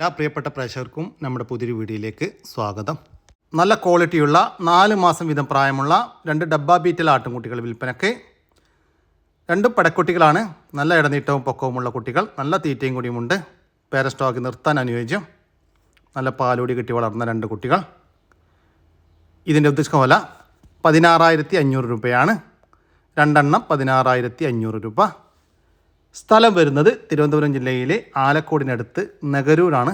എല്ലാ പ്രിയപ്പെട്ട പ്രേക്ഷകർക്കും നമ്മുടെ പുതിയൊരു വീഡിയോയിലേക്ക് സ്വാഗതം. നല്ല ക്വാളിറ്റിയുള്ള നാല് മാസം വീതം പ്രായമുള്ള രണ്ട് ഡബ്ബ ബീറ്റൽ ആട്ടുംകുട്ടികൾ വിൽപ്പനയ്ക്ക് രണ്ട് പടക്കുട്ടികളാണ്. നല്ല ഇടനീട്ടവും പൊക്കവുമുള്ള കുട്ടികൾ. നല്ല തീറ്റയും കൂടിയുമുണ്ട്. പേരസ്റ്റോക്ക് നിർത്താൻ അനുയോജ്യം. നല്ല പാലോടി കിട്ടി വളർന്ന രണ്ട് കുട്ടികൾ. ഇതിന്റെ ഉദ്ദേശിക്കുന്ന വില പതിനാറായിരത്തി അഞ്ഞൂറ് രൂപയാണ്. രണ്ടെണ്ണം പതിനാറായിരത്തി അഞ്ഞൂറ് രൂപ. സ്ഥലം വരുന്നത് തിരുവനന്തപുരം ജില്ലയിലെ ആലക്കോടിനടുത്ത് നഗരൂരാണ്.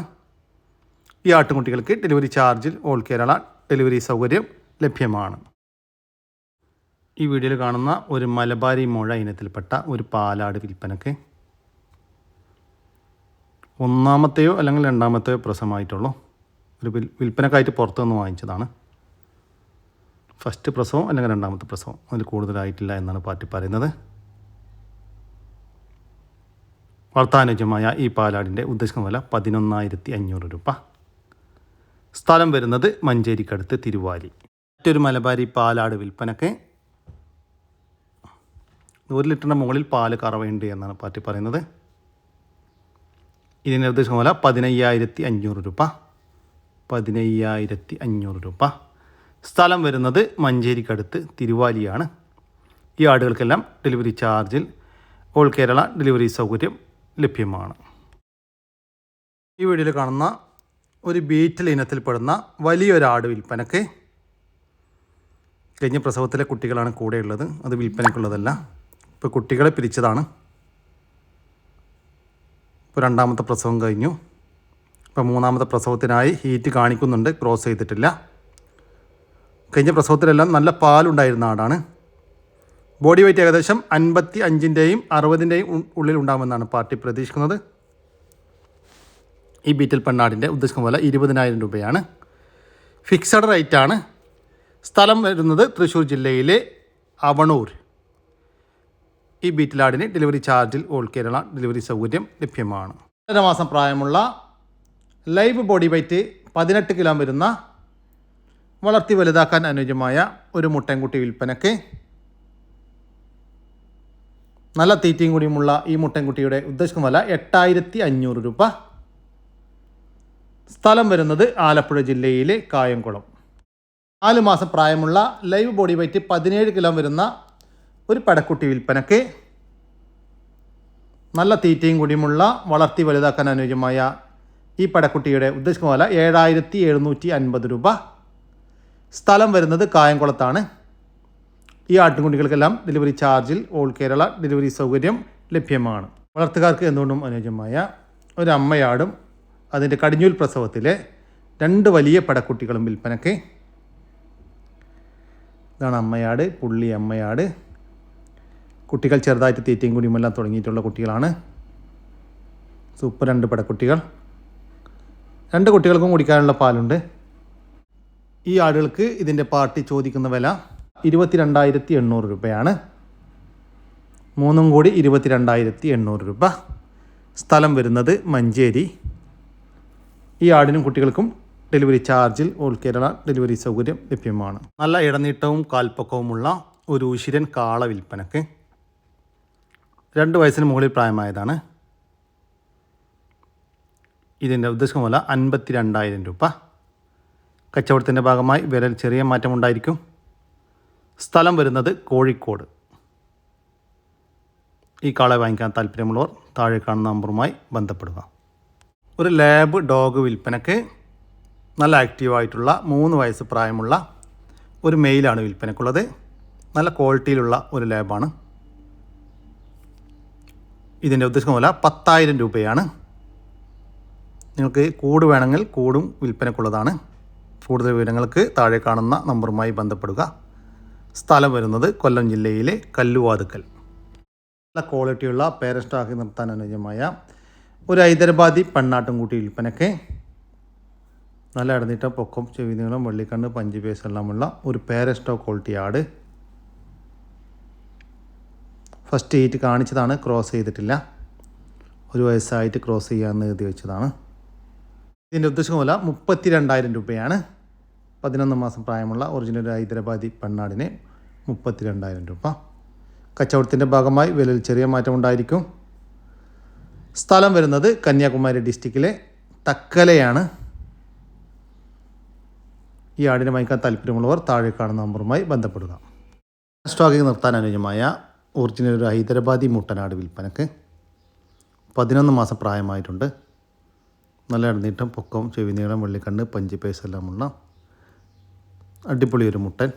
ഈ ആട്ടുകുട്ടികൾക്ക് ഡെലിവറി ചാർജിൽ ഓൾ കേരള ഡെലിവറി സൗകര്യം ലഭ്യമാണ്. ഈ വീഡിയോയിൽ കാണുന്ന ഒരു മലബാരി മുഴ ഇനത്തിൽപ്പെട്ട ഒരു പാലാട് വിൽപ്പനക്ക് ഒന്നാമത്തെയോ അല്ലെങ്കിൽ രണ്ടാമത്തെയോ പ്രസവമായിട്ടുള്ളൂ. ഒരു വിൽ വിൽപ്പനക്കായിട്ട് പുറത്തുനിന്ന് വാങ്ങിച്ചതാണ്. ഫസ്റ്റ് പ്രസവം അല്ലെങ്കിൽ രണ്ടാമത്തെ പ്രസവം അതിൽ കൂടുതലായിട്ടില്ല എന്നാണ് പാർട്ടി പറയുന്നത്. വളർത്താനുജമായ ഈ പാലാടിന്റെ ഉദ്ദേശിക്കുന്ന വില പതിനൊന്നായിരത്തി അഞ്ഞൂറ് രൂപ. സ്ഥലം വരുന്നത് മഞ്ചേരിക്കടുത്ത് തിരുവാലി. മറ്റൊരു മലബാരി പാലാട് വിൽപ്പനക്ക് ഒരു ലിറ്ററിന്റെ മുകളിൽ പാൽ കറവയുണ്ട് എന്നാണ് പാർട്ടി പറയുന്നത്. ഇതിന്റെ ഉദ്ദേശം വില പതിനയ്യായിരത്തി അഞ്ഞൂറ് രൂപ. പതിനയ്യായിരത്തി അഞ്ഞൂറ് രൂപ. സ്ഥലം വരുന്നത് മഞ്ചേരിക്കടുത്ത് തിരുവാലിയാണ്. ഈ ആടുകൾക്കെല്ലാം ഡെലിവറി ചാർജിൽ ഓൾ കേരള ഡെലിവറി സൗകര്യം ലഭ്യമാണ്. ഈ വീഡിയോയിൽ കാണുന്ന ഒരു ബീറ്റൽ ഇനത്തിൽപ്പെടുന്ന വലിയൊരാട് വിൽപ്പനക്ക് കഴിഞ്ഞ പ്രസവത്തിലെ കുട്ടികളാണ് കൂടെയുള്ളത് അത് വിൽപ്പനക്കുള്ളതല്ല ഇപ്പോൾ കുട്ടികളെ പിരിച്ചതാണ്. ഇപ്പോൾ രണ്ടാമത്തെ പ്രസവം കഴിഞ്ഞു. ഇപ്പോൾ മൂന്നാമത്തെ പ്രസവത്തിനായി ഹീറ്റ് കാണിക്കുന്നുണ്ട്. ക്രോസ് ചെയ്തിട്ടില്ല. കഴിഞ്ഞ പ്രസവത്തിലെല്ലാം നല്ല പാലുണ്ടായിരുന്ന ആടാണ്. ബോഡി വെയിറ്റ് ഏകദേശം അൻപത്തി അഞ്ചിന്റെയും അറുപതിന്റെയും ഉള്ളിൽ ഉണ്ടാകുമെന്നാണ് പാർട്ടി പ്രതീക്ഷിക്കുന്നത്. ഈ ബീറ്റൽ പെണ്ണാടിന്റെ ഉദ്ദേശിക്കുന്ന പോലെ ഇരുപതിനായിരം രൂപയാണ്. ഫിക്സഡ് റേറ്റാണ് സ്ഥലം വരുന്നത് തൃശ്ശൂർ ജില്ലയിലെ അവണൂർ. ഈ ബീറ്റിലാടിന് ഡെലിവറി ചാർജിൽ ഓൾ കേരള ഡെലിവറി സൗകര്യം ലഭ്യമാണ്. ഒന്നര മാസം പ്രായമുള്ള ലൈവ് ബോഡി വെയ്റ്റ് പതിനെട്ട് കിലോ വരുന്ന വളർത്തി വലുതാക്കാൻ അനുയോജ്യമായ ഒരു മുട്ടൻകുട്ടി വിൽപ്പനയ്ക്ക് നല്ല തീറ്റയും കൂടിയുമുള്ള ഈ മുട്ടൻകുട്ടിയുടെ ഉദ്ദേശിക്കുന്ന വില എട്ടായിരത്തി അഞ്ഞൂറ് രൂപ. സ്ഥലം വരുന്നത് ആലപ്പുഴ ജില്ലയിലെ കായംകുളം. നാല് മാസം പ്രായമുള്ള ലൈവ് ബോഡി വെയ്റ്റ് പതിനേഴ് കിലോ വരുന്ന ഒരു പടക്കുട്ടി വിൽപ്പനയ്ക്ക് നല്ല തീറ്റയും കൂടിയുമുള്ള വളർത്തി വലുതാക്കാൻ അനുയോജ്യമായ ഈ പടക്കുട്ടിയുടെ ഉദ്ദേശിക്കുന്ന വില ഏഴായിരത്തി എഴുന്നൂറ്റി അൻപത് രൂപ. സ്ഥലം വരുന്നത് കായംകുളത്താണ്. ഈ ആട്ടിൻകുട്ടികൾക്കെല്ലാം ഡെലിവറി ചാർജിൽ ഓൾ കേരള ഡെലിവറി സൗകര്യം ലഭ്യമാണ്. വളർത്തുകാർക്ക് എന്തുകൊണ്ടും അനുയോജ്യമായ ഒരമ്മയാടും അതിന്റെ കടിഞ്ഞൂൽ പ്രസവത്തിലെ രണ്ട് വലിയ പടക്കുട്ടികളും വിൽപ്പനയ്ക്ക്. ഇതാണ് അമ്മയാട് പുള്ളി അമ്മയാട്. കുട്ടികൾ ചെറുതായിട്ട് തീറ്റയും കുടിയുമെല്ലാം തുടങ്ങിയിട്ടുള്ള കുട്ടികളാണ്. സൂപ്പർ രണ്ട് പടക്കുട്ടികൾ. രണ്ട് കുട്ടികൾക്കും കുടിക്കാനുള്ള പാലുണ്ട്. ഈ ആടുകൾക്ക് ഇതിന്റെ പാർട്ടി ചോദിക്കുന്ന വില ഇരുപത്തിരണ്ടായിരത്തി എണ്ണൂറ് രൂപയാണ്. മൂന്നും കൂടി ഇരുപത്തിരണ്ടായിരത്തി എണ്ണൂറ് രൂപ. സ്ഥലം വരുന്നത് മഞ്ചേരി. ഈ ആടിനും കുട്ടികൾക്കും ഡെലിവറി ചാർജിൽ ഓൾ കേരള ഡെലിവറി സൗകര്യം ലഭ്യമാണ്. നല്ല ഇടനീട്ടവും കാൽപ്പക്കവുമുള്ള ഒരു ഉശിരൻ കാള വിൽപ്പനക്ക്. രണ്ട് വയസ്സിന് മുകളിൽ പ്രായമായതാണ്. ഇതിന്റെ ഉദ്ദേശം പോലെ അൻപത്തി രണ്ടായിരം രൂപ. കച്ചവടത്തിന്റെ ഭാഗമായി വിരൽ ചെറിയ മാറ്റമുണ്ടായിരിക്കും. സ്ഥലം വരുന്നത് കോഴിക്കോട്. ഈ കാളെ വാങ്ങിക്കാൻ താല്പര്യമുള്ളവർ താഴെ കാണുന്ന നമ്പറുമായി ബന്ധപ്പെടുക. ഒരു ലാബ് ഡോഗ് വിൽപ്പനയ്ക്ക് നല്ല ആക്റ്റീവായിട്ടുള്ള മൂന്ന് വയസ്സ് പ്രായമുള്ള ഒരു മെയിലാണ് വിൽപ്പനയ്ക്കുള്ളത് നല്ല ക്വാളിറ്റിയിലുള്ള ഒരു ലാബാണ്. ഇതിന്റെ ഉദ്ദേശം വില പത്തായിരം രൂപയാണ്. നിങ്ങൾക്ക് കൂട് വേണമെങ്കിൽ കൂടും വിൽപ്പനക്കുള്ളതാണ്. കൂടുതൽ വിവരങ്ങൾക്ക് താഴെ കാണുന്ന നമ്പറുമായി ബന്ധപ്പെടുക. സ്ഥലം വരുന്നത് കൊല്ലം ജില്ലയിലെ കല്ലുവാതുക്കൽ. നല്ല ക്വാളിറ്റിയുള്ള പേരസ്റ്റാക്കി നിർത്താൻ അനുയോജ്യമായ ഒരു ഹൈദരാബാദി പെണ്ണാട്ടുംകൂട്ടി വിൽപ്പനയ്ക്ക് നല്ല ഇടനീട്ടം പൊക്കം ചെവി നീളം വെള്ളിക്കണ്ണ് പഞ്ച് പേസ് എല്ലാമുള്ള ഒരു പേരസ്റ്റോ ക്വാളിറ്റി ആട്. ഫസ്റ്റ് ഹീറ്റ് കാണിച്ചതാണ് ക്രോസ് ചെയ്തിട്ടില്ല. ഒരു വയസ്സായിട്ട് ക്രോസ് ചെയ്യാമെന്ന് എഴുതി വെച്ചതാണ്. ഇതിന്റെ ഉദ്ദേശം വില മുപ്പത്തി രണ്ടായിരം രൂപയാണ്. പതിനൊന്ന് മാസം പ്രായമുള്ള ഒറിജിനൽ ഹൈദരാബാദി പെണ്ണാടിന് മുപ്പത്തി രണ്ടായിരം രൂപ. കച്ചവടത്തിന്റെ ഭാഗമായി വിലയിൽ ചെറിയ മാറ്റമുണ്ടായിരിക്കും സ്ഥലം വരുന്നത് കന്യാകുമാരി ഡിസ്ട്രിക്റ്റിലെ തക്കലയാണ്. ഈ ആടിനെ വാങ്ങിക്കാൻ താല്പര്യമുള്ളവർ താഴെ കാണുന്ന നമ്പറുമായി ബന്ധപ്പെടുക. സ്റ്റോക്കിംഗ് നിർത്താൻ അനുയോജ്യമായ ഒറിജിനൽ ഒരു ഹൈദരാബാദി മുട്ടനാട് വിൽപ്പനക്ക് പതിനൊന്ന് മാസം പ്രായമായിട്ടുണ്ട്. നല്ല ഇടനീട്ടം പൊക്കം ചെവി നീളം വെള്ളിക്കണ്ണ് പഞ്ച് എല്ലാം ഉള്ള അടിപൊളി ഒരു മുട്ടൻ.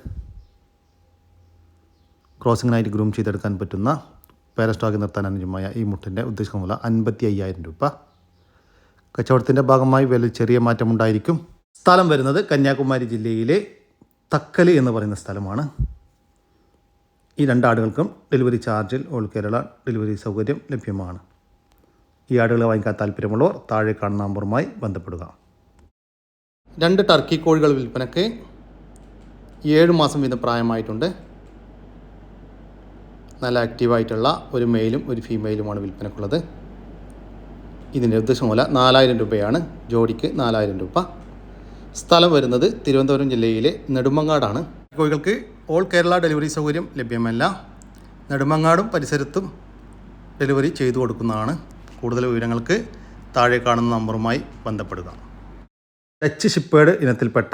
ക്രോസിങ്ങിനായിട്ട് ഗ്രൂം ചെയ്തെടുക്കാൻ പറ്റുന്ന പാരസ്റ്റോക്കി നിർത്താൻ അനുജമായ ഈ മുട്ടിന്റെ ഉദ്ദേശിക്കുന്ന വില അൻപത്തി അയ്യായിരം രൂപ. കച്ചവടത്തിന്റെ ഭാഗമായി വില ചെറിയ മാറ്റമുണ്ടായിരിക്കും. സ്ഥലം വരുന്നത് കന്യാകുമാരി ജില്ലയിലെ തക്കൽ എന്ന് പറയുന്ന സ്ഥലമാണ്. ഈ രണ്ട് ആടുകൾക്കും ഡെലിവറി ചാർജിൽ ഓൾ കേരള ഡെലിവറി സൗകര്യം ലഭ്യമാണ്. ഈ ആടുകളെ വാങ്ങിക്കാൻ താല്പര്യമുള്ളവർ താഴെ കാണുന്ന നമ്പറുമായി ബന്ധപ്പെടുക. രണ്ട് ടർക്കി കോഴികൾ വിൽപ്പനയ്ക്ക് ഏഴ് മാസം വീതം പ്രായമായിട്ടുണ്ട്. നല്ല ആക്റ്റീവായിട്ടുള്ള ഒരു മെയിലും ഒരു ഫീമെയിലുമാണ് വിൽപ്പനക്കുള്ളത്. ഇതിന്റെ ഉദ്ദേശം മൂല നാലായിരം രൂപയാണ്. ജോഡിക്ക് നാലായിരം രൂപ. സ്ഥലം വരുന്നത് തിരുവനന്തപുരം ജില്ലയിലെ നെടുമങ്ങാടാണ്. കോഴികൾക്ക് ഓൾ കേരള ഡെലിവറി സൗകര്യം ലഭ്യമല്ല. നെടുമങ്ങാടും പരിസരത്തും ഡെലിവറി ചെയ്തു കൊടുക്കുന്നതാണ്. കൂടുതൽ വിവരങ്ങൾക്ക് താഴെ കാണുന്ന നമ്പറുമായി ബന്ധപ്പെടുക. ഡച്ച് ഷിപ്പേഡ് ഇനത്തിൽപ്പെട്ട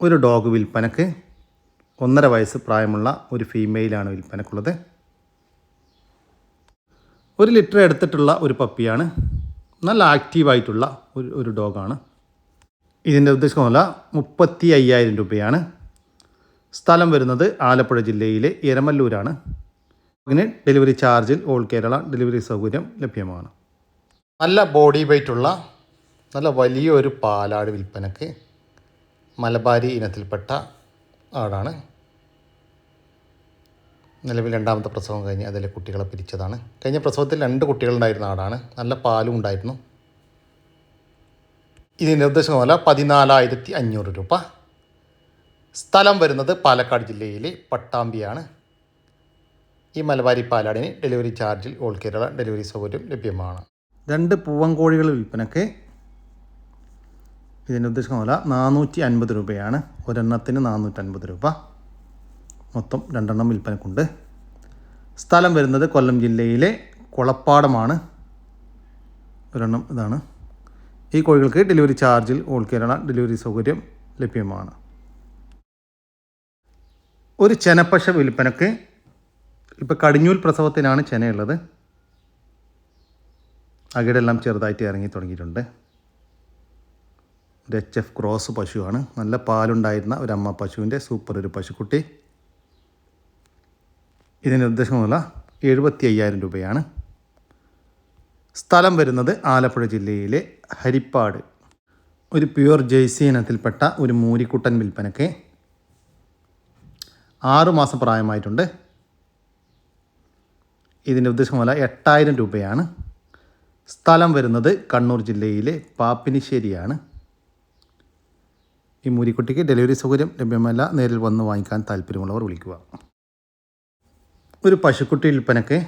ഒരു ഡോഗ് വിൽപ്പനക്ക് ഒന്നര വയസ്സ് പ്രായമുള്ള ഒരു ഫീമെയിലാണ് വിൽപ്പനക്കുള്ളത്. ഒരു ലിറ്റർ എടുത്തിട്ടുള്ള ഒരു പപ്പിയാണ്. നല്ല ആക്റ്റീവായിട്ടുള്ള ഒരു ഒരു ഡോഗാണ് ഇതിന്റെ ഉദ്ദേശമല്ല മുപ്പത്തി അയ്യായിരം രൂപയാണ്. സ്ഥലം വരുന്നത് ആലപ്പുഴ ജില്ലയിലെ എരമല്ലൂരാണ്. ഇതിന് ഡെലിവറി ചാർജിൽ ഓൾ കേരള ഡെലിവറി സൗകര്യം ലഭ്യമാണ്. നല്ല ബോഡി വെയ്റ്റുള്ള നല്ല വലിയൊരു പാലാട് വിൽപ്പനക്ക് മലബാരി ഇനത്തിൽപ്പെട്ട ആടാണ്. നിലവിൽ രണ്ടാമത്തെ പ്രസവം കഴിഞ്ഞ് അതിലെ കുട്ടികളെ പിരിച്ചതാണ്. കഴിഞ്ഞ പ്രസവത്തിൽ രണ്ട് കുട്ടികളുണ്ടായിരുന്ന ആടാണ്. നല്ല പാലും ഉണ്ടായിരുന്നു. ഇതിന്റെ ഉദ്ദേശമല്ല പതിനാലായിരത്തി അഞ്ഞൂറ് രൂപ. സ്ഥലം വരുന്നത് പാലക്കാട് ജില്ലയിലെ പട്ടാമ്പിയാണ്. ഈ മലബാരി പാലാടിന് ഡെലിവറി ചാർജിൽ ഓൾ കേരള ഡെലിവറി സൗകര്യം ലഭ്യമാണ്. രണ്ട് പൂവൻ പൂവൻകോഴികൾ വിൽപ്പനക്ക് ഇതിന്റെ ഉദ്ദേശമല്ല നാനൂറ്റി അൻപത് രൂപയാണ്. ഒരെണ്ണത്തിന് നാനൂറ്റൻപത് രൂപ. മൊത്തം രണ്ടെണ്ണം വിൽപ്പനക്കുണ്ട്. സ്ഥലം വരുന്നത് കൊല്ലം ജില്ലയിലെ കുളപ്പാടമാണ്. ഒരെണ്ണം ഇതാണ്. ഈ കോഴികൾക്ക് ഡെലിവറി ചാർജിൽ ഓൾ കേരള ഡെലിവറി സൗകര്യം ലഭ്യമാണ്. ഒരു ചെനപ്പശ വിൽപ്പനക്ക് ഇപ്പോൾ കടിഞ്ഞൂൽ പ്രസവത്തിനാണ് ചെനയുള്ളത്. അകിടെല്ലാം ചെറുതായിട്ട് ഇറങ്ങി തുടങ്ങിയിട്ടുണ്ട്. ഒരു എച്ച് എഫ് ക്രോസ് പശുവാണ്. നല്ല പാലുണ്ടായിരുന്ന ഒരു അമ്മ പശുവിന്റെ സൂപ്പർ ഒരു പശുക്കുട്ടി. ഇതിന്റെ ഉദ്ദേശമുള്ള എഴുപത്തി അയ്യായിരം രൂപയാണ്. സ്ഥലം വരുന്നത് ആലപ്പുഴ ജില്ലയിലെ ഹരിപ്പാട്. ഒരു പ്യുവർ ജേഴ്സി ഇനത്തിൽപ്പെട്ട ഒരു മൂരിക്കുട്ടൻ വിൽപ്പനയ്ക്ക് ആറുമാസം പ്രായമായിട്ടുണ്ട്. ഇതിന്റെ ഉദ്ദേശമുള്ള എട്ടായിരം രൂപയാണ്. സ്ഥലം വരുന്നത് കണ്ണൂർ ജില്ലയിലെ പാപ്പിനിശ്ശേരിയാണ്. ഈ മൂരിക്കുട്ടിക്ക് ഡെലിവറി സൗകര്യം ലഭ്യമല്ല. നേരിൽ വന്ന് വാങ്ങിക്കാൻ താല്പര്യമുള്ളവർ വിളിക്കുക. ഒരു പശുക്കുട്ടി വിൽപ്പനക്ക്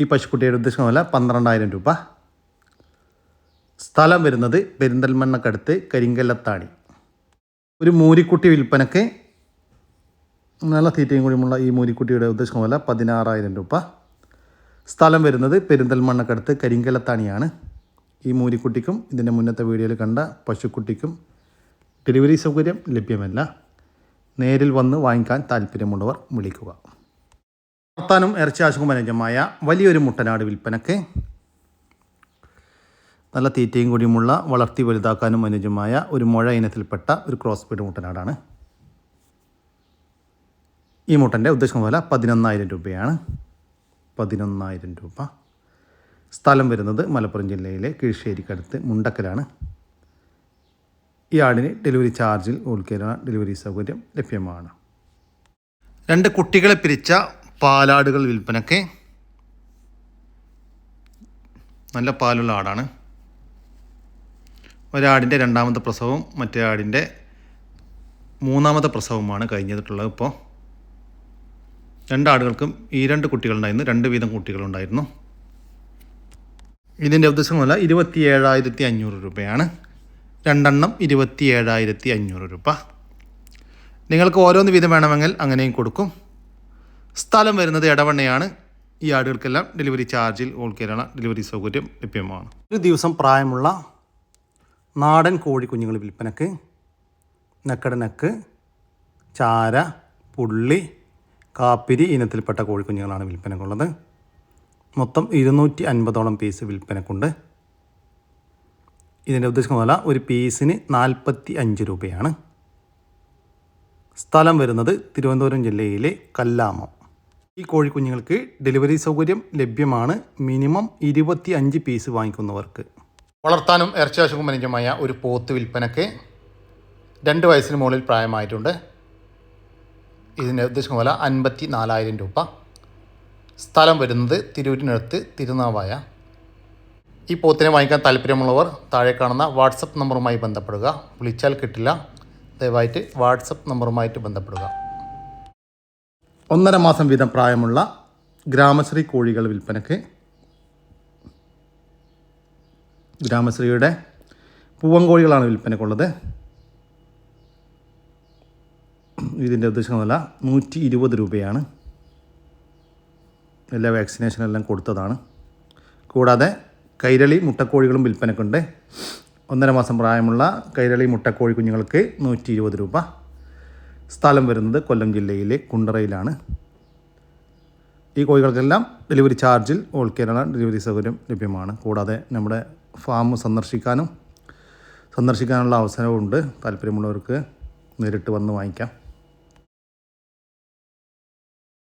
ഈ പശുക്കുട്ടിയുടെ ഉദ്ദേശമല്ല പന്ത്രണ്ടായിരം രൂപ. സ്ഥലം വരുന്നത് പെരിന്തൽമണ്ണക്കടുത്ത് കരിങ്കല്ലത്താണി. ഒരു മൂരിക്കുട്ടി വിൽപ്പനക്ക് നല്ല തീറ്റയും കൂടിയുമുള്ള ഈ മൂരിക്കുട്ടിയുടെ ഉദ്ദേശമല്ല പതിനാറായിരം രൂപ. സ്ഥലം വരുന്നത് പെരിന്തൽമണ്ണക്കടുത്ത് കരിങ്കലത്താണിയാണ് ഈ മൂരിക്കുട്ടിക്കും ഇതിന്റെ മുന്നത്തെ വീഡിയോയിൽ കണ്ട പശുക്കുട്ടിക്കും ഡെലിവറി സൗകര്യം ലഭ്യമല്ല. നേരിൽ വന്ന് വാങ്ങിക്കാൻ താല്പര്യമുള്ളവർ വിളിക്കുക. വർത്താനം ഇറച്ചി ആശുകുമനജമായ വലിയൊരു മുട്ടനാട് വിൽപ്പനക്ക് നല്ല തീറ്റയും കൂടിയുമുള്ള വളർത്തി വലുതാക്കാനും അനുജമായ ഒരു മുഴ ഇനത്തിൽപ്പെട്ട ഒരു ക്രോസ് ബീഡ് മുട്ടനാടാണ്. ഈ മുട്ടന്റെ ഉദ്ദേശം വില പതിനൊന്നായിരം രൂപയാണ്. പതിനൊന്നായിരം രൂപ. സ്ഥലം വരുന്നത് മലപ്പുറം ജില്ലയിലെ കീഴ്ശ്ശേരിക്കടുത്ത് മുണ്ടക്കലാണ്. ഈ ആടിന് ഡെലിവറി ചാർജിൽ ഓൾ ഡെലിവറി സൗകര്യം ലഭ്യമാണ്. രണ്ട് കുട്ടികളെ പിരിച്ച പാലാടുകൾ വിൽപ്പനയ്ക്ക് നല്ല പാലുള്ള ആടാണ്. ഒരാടിന്റെ രണ്ടാമത്തെ പ്രസവവും മറ്റേ ആടിന്റെ മൂന്നാമത്തെ പ്രസവമാണ് കഴിഞ്ഞിട്ടുള്ളത് ഇപ്പോൾ. രണ്ടാടുകൾക്കും ഈ രണ്ട് കുട്ടികളുണ്ടായിരുന്നു രണ്ട് വീതം കുട്ടികളുണ്ടായിരുന്നു. ഇതിന്റെ ഉദ്ദേശമല്ല ഇരുപത്തി ഏഴായിരത്തി അഞ്ഞൂറ് രൂപയാണ്. രണ്ടെണ്ണം ഇരുപത്തി ഏഴായിരത്തി അഞ്ഞൂറ് രൂപ. നിങ്ങൾക്ക് ഓരോന്ന് വീതം വേണമെങ്കിൽ അങ്ങനെയും കൊടുക്കും. സ്ഥലം വരുന്നത് ഇടവണ്ണയാണ് ഈ ആടുകൾക്കെല്ലാം ഡെലിവറി ചാർജിൽ ഓൾ കേരള ഡെലിവറി സൗകര്യം ലഭ്യമാണ്. ഒരു ദിവസം പ്രായമുള്ള നാടൻ കോഴി കുഞ്ഞുങ്ങൾ വിൽപ്പനക്ക് നക്കട നക്ക് ചാര പുള്ളി കാപ്പിരി ഇനത്തിൽപ്പെട്ട കോഴിക്കുഞ്ഞുങ്ങളാണ് വിൽപ്പനക്കുള്ളത്. മൊത്തം ഇരുന്നൂറ്റി അൻപതോളം പീസ് വിൽപ്പനക്കുണ്ട്. ഇതിന്റെ ഉദ്ദേശിക്കുന്ന വില ഒരു പീസിന് നാൽപ്പത്തി അഞ്ച് രൂപയാണ്. സ്ഥലം വരുന്നത് തിരുവനന്തപുരം ജില്ലയിലെ കല്ലാമം. ഈ കോഴിക്കുഞ്ഞുങ്ങൾക്ക് ഡെലിവറി സൗകര്യം ലഭ്യമാണ്. മിനിമം ഇരുപത്തി അഞ്ച് പീസ് വാങ്ങിക്കുന്നവർക്ക്. വളർത്താനും ഇറച്ചിയാശുക്കും മനുജമായ ഒരു പോത്ത് വിൽപ്പനക്ക് രണ്ട് വയസ്സിന് മുകളിൽ പ്രായമായിട്ടുണ്ട്. ഇതിന്റെ ഉദ്ദേശിക്കുന്ന വില അൻപത്തി നാലായിരം രൂപ. സ്ഥലം വരുന്നത് തിരൂരിനടുത്ത് തിരുനാവായ. ഈ പോത്തിനെ വാങ്ങിക്കാൻ താല്പര്യമുള്ളവർ താഴെ കാണുന്ന വാട്സപ്പ് നമ്പറുമായി ബന്ധപ്പെടുക. വിളിച്ചാൽ കിട്ടില്ല. ദയവായിട്ട് വാട്സപ്പ് നമ്പറുമായിട്ട് ബന്ധപ്പെടുക. ഒന്നര മാസം വീതം പ്രായമുള്ള ഗ്രാമശ്രീ കോഴികൾ വിൽപ്പനയ്ക്ക് ഗ്രാമശ്രീയുടെ പൂവൻ കോഴികളാണ് വിൽപ്പനക്കുള്ളത് ഇതിന്റെ ഉദ്ദേശം വില നൂറ്റി ഇരുപത് രൂപയാണ്. എല്ലാ വാക്സിനേഷനെല്ലാം കൊടുത്തതാണ്. കൂടാതെ കൈരളി മുട്ടക്കോഴികളും വിൽപ്പനക്കുണ്ട്. ഒന്നര മാസം പ്രായമുള്ള കൈരളി മുട്ടക്കോഴി കുഞ്ഞുങ്ങൾക്ക് നൂറ്റി ഇരുപത് രൂപ. സ്ഥലം വരുന്നത് കൊല്ലം ജില്ലയിലെ കുണ്ടറയിലാണ്. ഈ കോഴികൾക്കെല്ലാം ഡെലിവറി ചാർജിൽ ഓൾ കേരള ഡെലിവറി സൗകര്യം ലഭ്യമാണ്. കൂടാതെ നമ്മുടെ ഫാം സന്ദർശിക്കാനും സന്ദർശിക്കാനുള്ള അവസരവുമുണ്ട് താല്പര്യമുള്ളവർക്ക് നേരിട്ട് വന്ന് വാങ്ങിക്കാം.